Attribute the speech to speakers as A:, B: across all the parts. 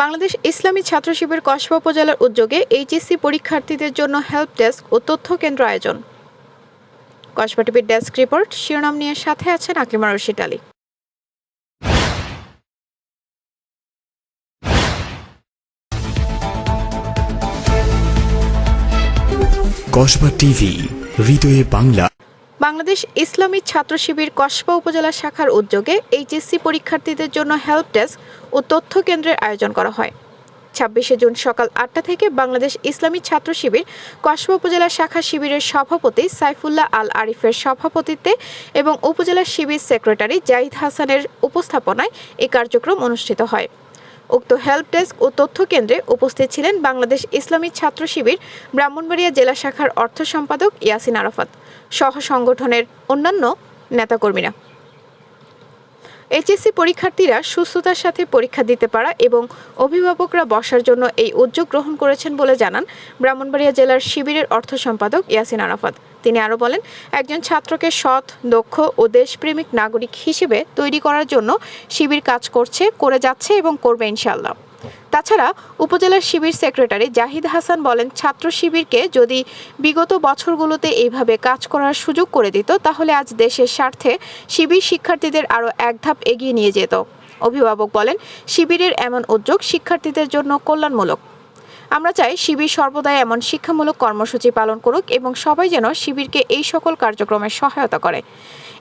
A: বাংলাদেশ ইসলামী ছাত্র শিবির কসবা উপজেলার উদ্যোগে এইচএসসি পরীক্ষার্থীদের জন্য হেল্প ডেস্ক ও তথ্য কেন্দ্র আয়োজন। কসবা টিভির ডেস্ক রিপোর্ট, শিরোনাম নিয়ে সাথে আছেন আকলিমা রশিদ আলী।
B: কসবা টিভি, হৃদয়ে বাংলা।
A: বাংলাদেশ ইসলামী ছাত্র শিবির কসবা উপজেলা শাখার উদ্যোগে এইচএসসি পরীক্ষার্থীদের জন্য হেল্প ডেস্ক ও তথ্য কেন্দ্রের আয়োজন করা হয়। ছাব্বিশে জুন সকাল আটটা থেকে বাংলাদেশ ইসলামী ছাত্র শিবির কসবা উপজেলা শাখা শিবিরের সভাপতি সাইফুল্লাহ আল আরিফের সভাপতিত্বে এবং উপজেলা শিবির সেক্রেটারি জাহিদ হাসানের উপস্থাপনায় এই কার্যক্রম অনুষ্ঠিত হয়। উক্ত হেল্প ডেস্ক ও তথ্য কেন্দ্রে উপস্থিত ছিলেন বাংলাদেশ ইসলামী ছাত্র শিবির ব্রাহ্মণবাড়িয়া জেলা শাখার অর্থ সম্পাদক ইয়াসিন আরাফাত সহ সংগঠনের অন্যান্য নেতাকর্মীরা। এইচএসসি পরীক্ষার্থীরা সুস্থতার সাথে পরীক্ষা দিতে পারা এবং অভিভাবকরা বসার জন্য এই উদ্যোগ গ্রহণ করেছেন বলে জানান ব্রাহ্মণবাড়িয়া জেলার শিবিরের অর্থ সম্পাদক ইয়াসিন আরাফাত। তিনি আরও বলেন, একজন ছাত্রকে সৎ, দক্ষ ও দেশপ্রেমিক নাগরিক হিসেবে তৈরি করার জন্য শিবির কাজ করছে, করে যাচ্ছে এবং করবে ইনশাল্লাহ তাছাড়া উপজেলার শিবির সেক্রেটারি জাহিদ হাসান বলেন, ছাত্র শিবিরকে যদি বিগত বছরগুলোতে এইভাবে কাজ করার সুযোগ করে দিত, তাহলে আজ দেশের স্বার্থে শিবির শিক্ষার্থীদের আরও এক ধাপ এগিয়ে নিয়ে যেত। অভিভাবক বলেন, শিবিরের এমন উদ্যোগ শিক্ষার্থীদের জন্য কল্যাণমূলক। আমরা চাই শিবির সর্বদাই এমন শিক্ষামূলক কর্মসূচি পালন করুক এবং সবাই যেন শিবিরকে এই সকল কার্যক্রমে সহায়তা করে।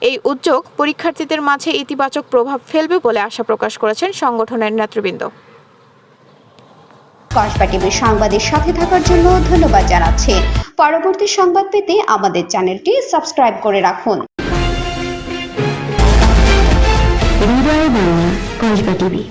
A: এই উদ্যোগ পরীক্ষার্থীদের মাঝে ইতিবাচক প্রভাব ফেলবে বলে আশা প্রকাশ করেছেন সংগঠনের নেতৃবৃন্দ।
C: কসবা টিভির সংবাদের সাথে থাকার জন্য ধন্যবাদ জানাচ্ছি। পরবর্তী সংবাদ পেতে আমাদের চ্যানেলটি সাবস্ক্রাইব করে রাখুন।
D: কসবা টিভি